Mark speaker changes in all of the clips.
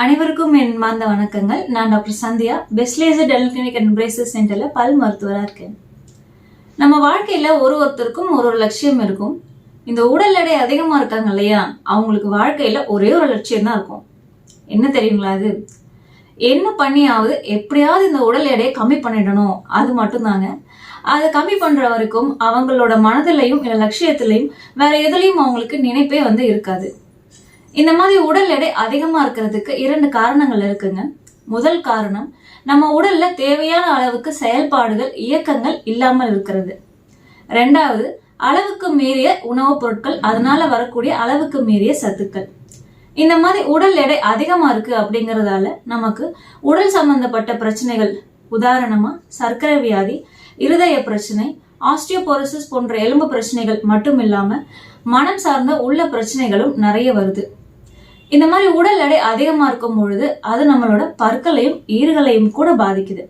Speaker 1: அனைவருக்கும் என் மாந்த வணக்கங்கள். நான் doctor Sandhya. Best laser dental clinic and braces சென்டரில் பல் மருத்துவராக இருக்கேன். நம்ம வாழ்க்கையில் ஒரு ஒருத்தருக்கும் ஒரு ஒரு லட்சியம் இருக்கும். இந்த உடல் எடை அதிகமாக இருக்காங்க இல்லையா? அவங்களுக்கு வாழ்க்கையில் ஒரே ஒரு லட்சியம் தான் இருக்கும். என்ன தெரியுங்களா அது என்ன பண்ணியாவது எப்படியாவது இந்த உடல் எடையை கம்மி பண்ணிடணும். அது மட்டும்தாங்க. அதை கம்மி பண்ணுற வரைக்கும் அவங்களோட மனதிலையும் இல்லை லட்சியத்திலையும் வேற எதுலையும் அவங்களுக்கு நினைப்பே வந்து இருக்காது. இந்த மாதிரி உடல் எடை அதிகமா இருக்கிறதுக்கு இரண்டு காரணங்கள் இருக்குங்க. முதல் காரணம் நம்ம உடல்ல தேவையான அளவுக்கு செயல்பாடுகள் இயக்கங்கள் இல்லாமல் இருக்கிறது. ரெண்டாவது அளவுக்கு மீறிய உணவுப் பொருட்கள் அதனால வரக்கூடிய அளவுக்கு மீறிய சத்துக்கள். இந்த மாதிரி உடல் எடை அதிகமா இருக்கு அப்படிங்கறதால நமக்கு உடல் சம்பந்தப்பட்ட பிரச்சனைகள் உதாரணமா சர்க்கரை வியாதி இருதய பிரச்சனை ஆஸ்டியோபோரோசிஸ் போன்ற எலும்பு பிரச்சனைகள் மட்டும் இல்லாம மனம் சார்ந்த உள்ள பிரச்சனைகளும் நிறைய வருது. இந்த மாதிரி உடல் எடை அதிகமா இருக்கும் பொழுது அது நம்மளோட பற்களையும் ஈறுகளையும் கூட பாதிக்குது.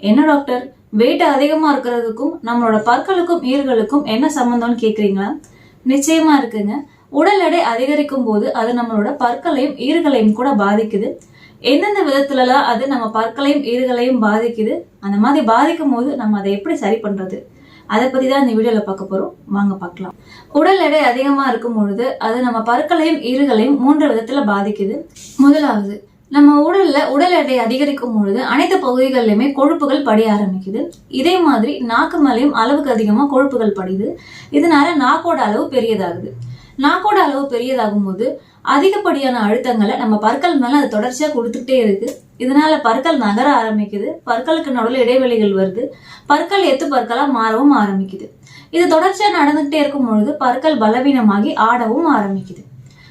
Speaker 1: என்ன டாக்டர்? வெயிட் அதிகமா இருக்கிறதுக்கும் நம்மளோட பற்களுக்கும் ஈறுகளுக்கும் என்ன சம்பந்தம்னு கேக்குறீங்களா? நிச்சயமா இருக்குங்க. உடல் எடை அதிகரிக்கும் போது அது நம்மளோட பற்களையும் ஈறுகளையும் கூட பாதிக்குது. எந்தெந்த விதத்துலலாம் அது நம்ம பற்களையும் ஈறுகளையும் பாதிக்குது? அந்த மாதிரி பாதிக்கும் போது நம்ம அதை எப்படி சரி பண்றது? அதை பத்தி தான் இந்த வீடியோல பார்க்க போறோம். வாங்க பார்க்கலாம். உடல் எடை அதிகமா இருக்கும் பொழுது அது நம்ம பற்களையும் ஈறுகளையும் மூன்று விதத்துல பாதிக்குது. முதலாவது நம்ம உடல்ல உடல் எடை அதிகரிக்கும் பொழுது அனைத்து பகுதிகளிலுமே கொழுப்புகள் படிய ஆரம்பிக்குது. இதே மாதிரி நாக்கு மேலேயும் அளவுக்கு அதிகமா கொழுப்புகள் படியுது. இதனால நாக்கோட அளவு பெரியதாகுது. நாக்கோட அளவு பெரியதாகும் போது அதிகப்படியான அழுத்தங்களை நம்ம பற்கள் மேல அது தொடர்ச்சியா கொடுத்துக்கிட்டே இருக்கு. இதனால பற்கள் நகர ஆரம்பிக்குது. பற்களுக்கு நடுவில் இடைவெளிகள் வருது. பற்கள் எத்து பற்களா மாறவும் ஆரம்பிக்குது. இது தொடர்ச்சியா நடந்துகிட்டே இருக்கும் பொழுது பற்கள் பலவீனமாகி ஆடவும் ஆரம்பிக்குது.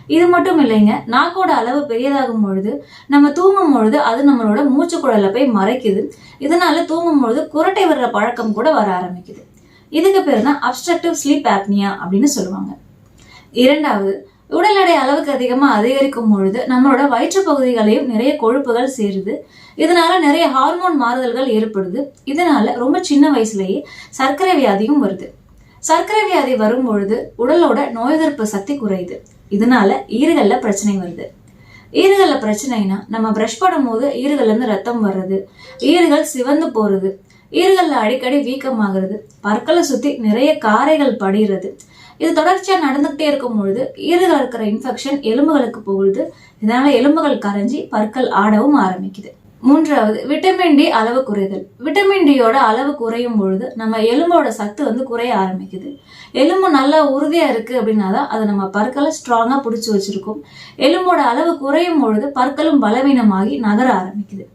Speaker 1: இது மட்டும் இல்லைங்க நாக்கோட அளவு பெரியதாகும் பொழுது நம்ம தூங்கும் பொழுது அது நம்மளோட மூச்சு குழல போய் மறைக்குது. இதனால தூங்கும் பொழுது குரட்டை வர்ற பழக்கம் கூட வர ஆரம்பிக்குது. இதுக்கு பேர் தான் அப்ஸ்ட்ரக்டிவ் ஸ்லீப் ஆப்னியா அப்படின்னு சொல்லுவாங்க. இரண்டாவது உடல் எடை அளவுக்கு அதிகமா அதிகரிக்கும் பொழுது நம்மளோட வயிற்று பகுதிகளையும் நிறைய கொழுப்புகள் சேருது. இதனால நிறைய ஹார்மோன் மாறுதல்கள் ஏற்படுது. இதனால ரொம்ப சின்ன வயசுலயே சர்க்கரை வியாதியும் வருது. சர்க்கரை வியாதி வரும் பொழுது உடலோட நோய் எதிர்ப்பு சக்தி குறையுது. இதனால ஈறுகள்ல பிரச்சனை வருது. ஈறுகள்ல பிரச்சனைனா நம்ம பிரஷ் பண்ணும்போது ஈறுகள்ல இருந்து ரத்தம் வர்றது. ஈறுகள் சிவந்து போறது. ஈறுகள்ல அடிக்கடி வீக்கமாகிறது. பற்களை சுத்தி நிறைய காரைகள் படிகிறது இது தொடர்ச்சியா நடந்துகிட்டே இருக்கும் பொழுது ஈறுகள் இருக்கிற இன்ஃபெக்ஷன் எலும்புகளுக்கு போகுது. இதனால எலும்புகள் கரைஞ்சி பற்கள் ஆடவும் ஆரம்பிக்குது. மூன்றாவது விட்டமின் டி அளவு குறைதல். விட்டமின் டியோட அளவு குறையும் பொழுது நம்ம எலும்போட சத்து வந்து குறைய ஆரம்பிக்குது. எலும்பு நல்லா உறுதியா இருக்கு அப்படின்னா தான் அதை நம்ம பற்களை ஸ்ட்ராங்கா பிடிச்சி வச்சிருக்கோம். எலும்போட அளவு குறையும் பொழுது பற்களும் பலவீனமாகி நகர ஆரம்பிக்குது.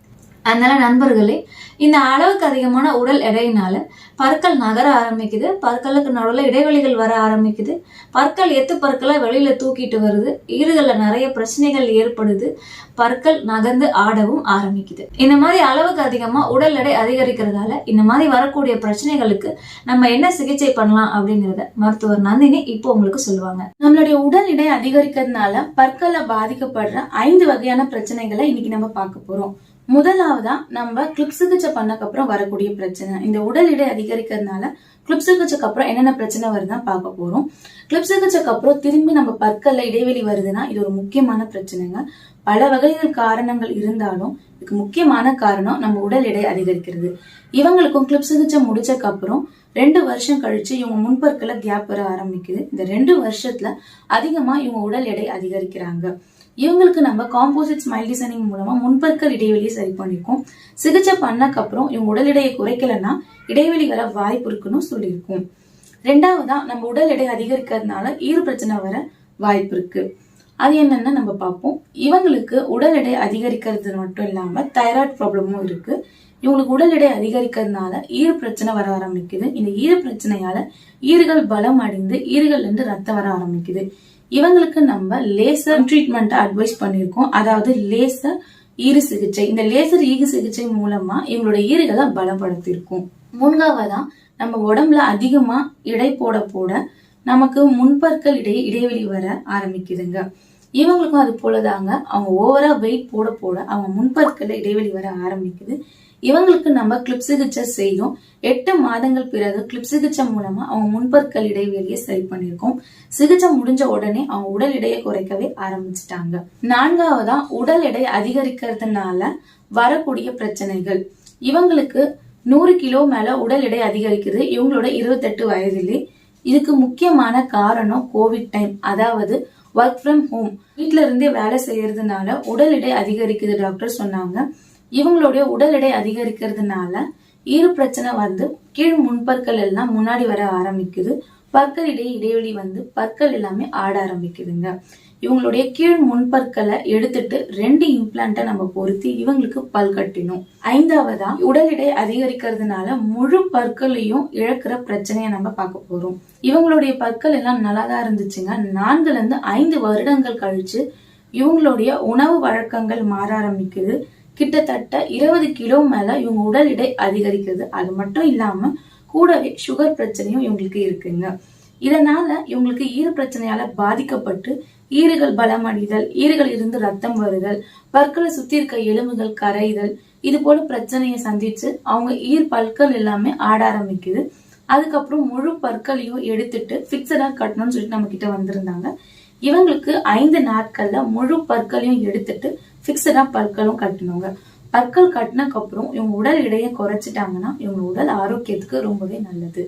Speaker 1: அதனால நண்பர்களே இந்த அளவுக்கு அதிகமான உடல் எடையினால பற்கள் நகர ஆரம்பிக்குது. பற்களுக்கு நடுவில் இடைவெளிகள் வர ஆரம்பிக்குது. பற்கள் எத்து பற்களை வெளியில தூக்கிட்டு வருது. ஈறுகளில் நிறைய பிரச்சனைகள் ஏற்படுது. பற்கள் நகர்ந்து ஆடவும் ஆரம்பிக்குது. இந்த மாதிரி அளவுக்கு அதிகமா உடல் எடை அதிகரிக்கிறதால இந்த மாதிரி வரக்கூடிய பிரச்சனைகளுக்கு நம்ம என்ன சிகிச்சை பண்ணலாம் அப்படிங்கறத மருத்துவர் நந்தினி இப்போ உங்களுக்கு சொல்லுவாங்க.
Speaker 2: நம்மளுடைய உடல் எடை அதிகரிக்கிறதுனால பற்களை பாதிக்கப்படுற ஐந்து வகையான பிரச்சனைகளை இன்னைக்கு நம்ம பார்க்க போறோம். முதலாவதா நம்ம கிளிப் சிகிச்சை பண்ணக்கு வரக்கூடிய பிரச்சனை. இந்த உடல் எடை அதிகரிக்கிறதுனால கிளிப் சிகிச்சைக்கு அப்புறம் என்னென்ன பிரச்சனை வருதுன்னு பார்க்க போறோம். கிளிப் சிகிச்சைக்கு அப்புறம் திரும்பி நம்ம பற்கள்ல இடைவெளி வருதுன்னா இது ஒரு முக்கியமான பிரச்சனைங்க. பல வகையில் காரணங்கள் இருந்தாலும் இதுக்கு முக்கியமான காரணம் நம்ம உடல் எடை அதிகரிக்கிறது. இவங்களுக்கும் கிளிப் சிகிச்சை முடிச்சக்கு அப்புறம் ரெண்டு வருஷம் கழிச்சு இவங்க முன்பற்களை கேப் வர ஆரம்பிக்குது. இந்த ரெண்டு வருஷத்துல அதிகமா இவங்க உடல் எடை அதிகரிக்கிறாங்க. இவங்களுக்கு நம்ம காம்போசிட் ஸ்மைல் டிசைனிங் மூலமா முன்பற்கள் இடைவெளியை சரி பண்ணிருக்கோம் சிகிச்சை பண்ணக்கு அப்புறம் இவங்க உடல் எடையை குறைக்கலன்னா இடைவெளி வர வாய்ப்பு இருக்குன்னு சொல்லியிருக்கோம். ரெண்டாவதா நம்ம உடல் எடை அதிகரிக்கிறதுனால ஈறு பிரச்சனை வர வாய்ப்பு இருக்கு. அது என்னன்னு நம்ம பார்ப்போம். இவங்களுக்கு உடல் எடை அதிகரிக்கிறது மட்டும் இல்லாம தைராய்டு ப்ராப்ளமும் இருக்கு. இவங்களுக்கு உடல் எடை அதிகரிக்கிறதுனால ஈறு பிரச்சனை வர ஆரம்பிக்குது. இந்த ஈறு பிரச்சனையால ஈறுகள் பலம் அடைந்து ஈறுகள்ல இருந்து ரத்தம் வர ஆரம்பிக்குது. இவங்களுக்கு நம்ம லேசர் ட்ரீட்மெண்ட் அட்வைஸ் பண்ணியிருக்கோம் அதாவது லேசர் ஈறு சிகிச்சை. இந்த லேசர் ஈறு சிகிச்சை மூலமா இவங்களோட ஈறுகளை பலப்படுத்தியிருக்கும். மூன்றாவதா நம்ம உடம்புல அதிகமா இடை போட போட நமக்கு முன்பற்கள் இடையே இடைவெளி வர ஆரம்பிக்குதுங்க. இவங்களுக்கும் அது போலதாங்க. அவங்க ஓவரா வெயிட் போட போட அவங்க முன்பற்கள்ல இடைவெளி வர ஆரம்பிக்குது. இவங்களுக்கு நம்ம கிளிப் சிகிச்சை செய்யும் எட்டு மாதங்கள் பிறகு கிளிப் சிகிச்சை மூலமா அவங்க முன்பற்கள் இடைவெளியை சரி பண்ணியிருக்கோம். சிகிச்சை முடிஞ்ச உடனே அவங்க உடல் எடையை குறைக்கவே ஆரம்பிச்சிட்டாங்க. நான்காவதா உடல் எடை அதிகரிக்கிறதுனால வரக்கூடிய பிரச்சனைகள். இவங்களுக்கு நூறு கிலோ மேல உடல் எடை அதிகரிக்குது. இவங்களோட இருபத்தெட்டு வயதிலே. இதுக்கு முக்கியமான காரணம் கோவிட் டைம் அதாவது ஒர்க் ஃப்ரம் ஹோம் வீட்ல இருந்தே வேலை செய்யறதுனால உடல் எடை அதிகரிக்குது டாக்டர் சொன்னாங்க. இவங்களுடைய உடல் எடை அதிகரிக்கிறதுனால ஈறு பிரச்சனை வந்து கீழ் முன்பற்கள் எல்லாம் முன்னாடி வர ஆரம்பிக்குது. பற்களிடையே இடைவெளி வந்து பற்கள் எல்லாமே ஆட ஆரம்பிக்குதுங்க. இவங்களுடைய கீழ் முன்பற்களை எடுத்துட்டு ரெண்டு இம்ப்ளான்ட்டை நம்ம பொருத்தி இவங்களுக்கு பல் கட்டினோம் ஐந்தாவதா உடல் எடை அதிகரிக்கிறதுனால முழு பற்களையும் இழக்கிற பிரச்சனையை நம்ம பார்க்க போறோம். இவங்களுடைய பற்கள் எல்லாம் நல்லா தான் இருந்துச்சுங்க. நான்குல இருந்து ஐந்து வருடங்கள் கழிச்சு இவங்களுடைய உணவு வழக்கங்கள் மாற ஆரம்பிக்குது. கிட்டத்தட்ட இருபது கிலோ மேல இவங்க உடல் எடை அதிகரிக்குது அது மட்டும் இல்லாம கூடவே சுகர் பிரச்சனையும் இவங்களுக்கு இருக்குங்க. இதனால இவங்களுக்கு ஈறு பிரச்சனையால பாதிக்கப்பட்டு ஈறுகள் பலமடைதல் ஈறுகள் இருந்து ரத்தம் வருதல் பற்களை சுத்தி இருக்க எலும்புகள் கரைதல் இது போல பிரச்சனையை சந்திச்சு அவங்க ஈர் பற்கள் எல்லாமே ஆட ஆரம்பிக்குது. அதுக்கப்புறம் முழு பற்களையும் எடுத்துட்டு பிக்சடா கட்டணும்னு சொல்லிட்டு நம்ம கிட்ட வந்திருந்தாங்க. இவங்களுக்கு ஐந்து நாட்கள்ல முழு பற்களையும் எடுத்துட்டு பிக்சடா பற்களும் கட்டணுங்க பற்கள் கட்டினக்கப்புறம் இவங்க உடல் எடையை குறைச்சிட்டாங்கன்னா இவங்க உடல் ஆரோக்கியத்துக்கு ரொம்பவே நல்லது.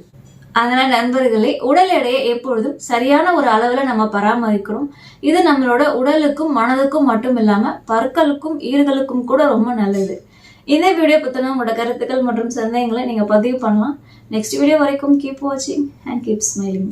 Speaker 1: அதனால நண்பர்களே உடல் எடையை எப்பொழுதும் சரியான ஒரு அளவில் நம்ம பராமரிக்கிறோம். இது நம்மளோட உடலுக்கும் மனதுக்கும் மட்டும் இல்லாமல் பற்களுக்கும் ஈர்களுக்கும் கூட ரொம்ப நல்லது. இந்த வீடியோ பற்றின உங்களோட கருத்துக்கள் மற்றும் சந்தேகங்களை நீங்கள் பதிவு பண்ணலாம். நெக்ஸ்ட் வீடியோ வரைக்கும் கீப் வாட்சிங் அண்ட் கீப் ஸ்மைலிங்